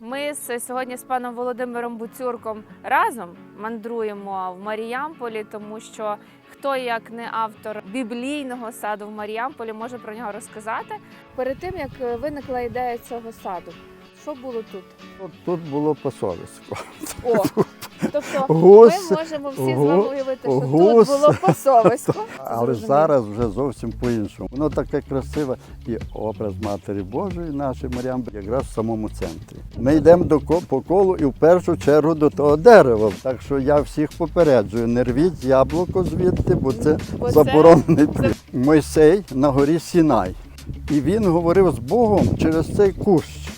Ми з сьогодні з паном Володимиром Буцюрком разом мандруємо в Маріямполі, тому що хто як не автор біблійного саду в Маріямполі може про нього розказати. Перед тим як виникла ідея цього саду, що було тут? От Тут було посольство. О, Гус, ми можемо всі з гу- вами уявити, що гус. тут було посовисько. Але ж зараз вже зовсім по-іншому. Воно таке красиве і образ Матері Божої, нашої Маріам, якраз в самому центрі. Ми йдемо до ко- по колу і в першу чергу до того дерева. Так що я всіх попереджую, не рвіть яблуко звідти, бо це Бо заборонений плід. Мойсей на горі Сінай. І він говорив з Богом через цей кущ.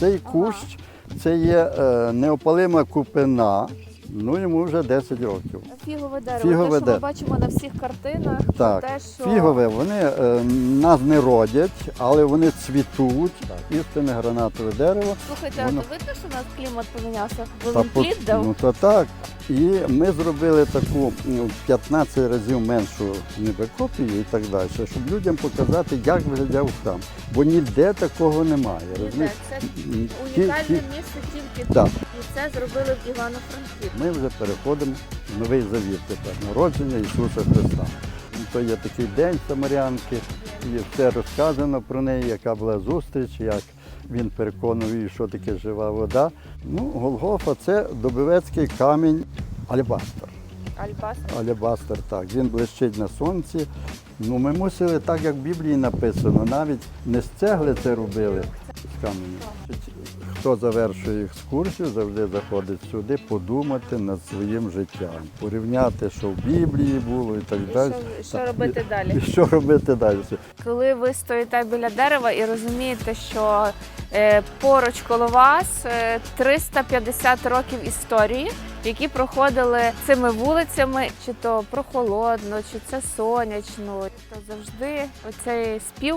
Цей кущ це є е, неопалима купина. Ну йому вже 10 років. Фігове дерево. Фігове те, що ми бачимо на всіх картинах, Так, те, що Фігове, вони е, нас не родять, але вони цвітуть. Істинне гранатове дерево. слухайте, воно- а то видно, що у нас клімат помінявся? Бо Та він по- плід дав. ну то так. І ми зробили таку ну, 15 разів меншу ніби копію і так далі, щоб людям показати, як виглядав храм. Бо ніде такого немає. Ніде. Це Ті- унікальне ті- місце тільки Так. І це зробили в Івано-Франківську. Ми вже переходимо в новий завіт тепер, народження Ісуса Христа. То є такий день Самарянки, і все розказано про неї, яка була зустріч, як він переконував її, що таке жива вода. Ну, Голгофа це добивецький камінь алебастер. Альбастер. Алебастер, так, він блищить на сонці. Ну, ми мусили, так як в Біблії написано, навіть не з цегли це робили, з каменю. Хто завершує екскурсію, завжди заходить сюди подумати над своїм життям, порівняти, що в Біблії було і так І далі. що, що робити далі? І що робити далі? Коли ви стоїте біля дерева і розумієте, що е, поруч коло вас е, 350 років історії, які проходили цими вулицями, чи то прохолодно, чи це сонячно, то завжди оцей спів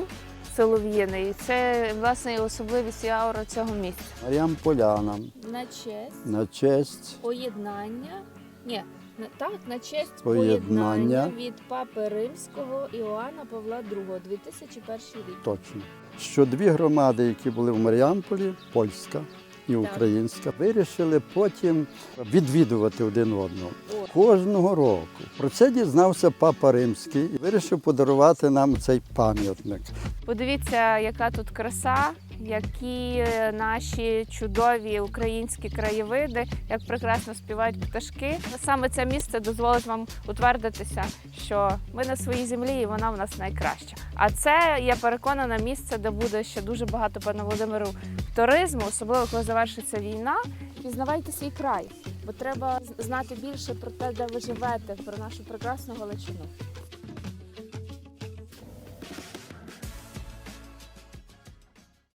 солов'їний. Це власне і особливість і аура цього місця. Маріам Поляна На честь на честь поєднання. Ні, на- так, на честь Поєднання. поєднання від папи римського Іоанна Павла II, 2001 рік. точно. Що дві громади, які були в Маріамполі, польська і українська, вирішили потім відвідувати один одного. О. Кожного року про це дізнався папа римський і вирішив подарувати нам цей пам'ятник. Подивіться, яка тут краса, які наші чудові українські краєвиди, як прекрасно співають пташки. Саме це місце дозволить вам утвердитися, що ми на своїй землі і вона в нас найкраща. А це я переконана місце, де буде ще дуже багато пане Володимиру туризму, особливо коли завершиться війна. Пізнавайте свій край, бо треба знати більше про те, де ви живете, про нашу прекрасну Галичину.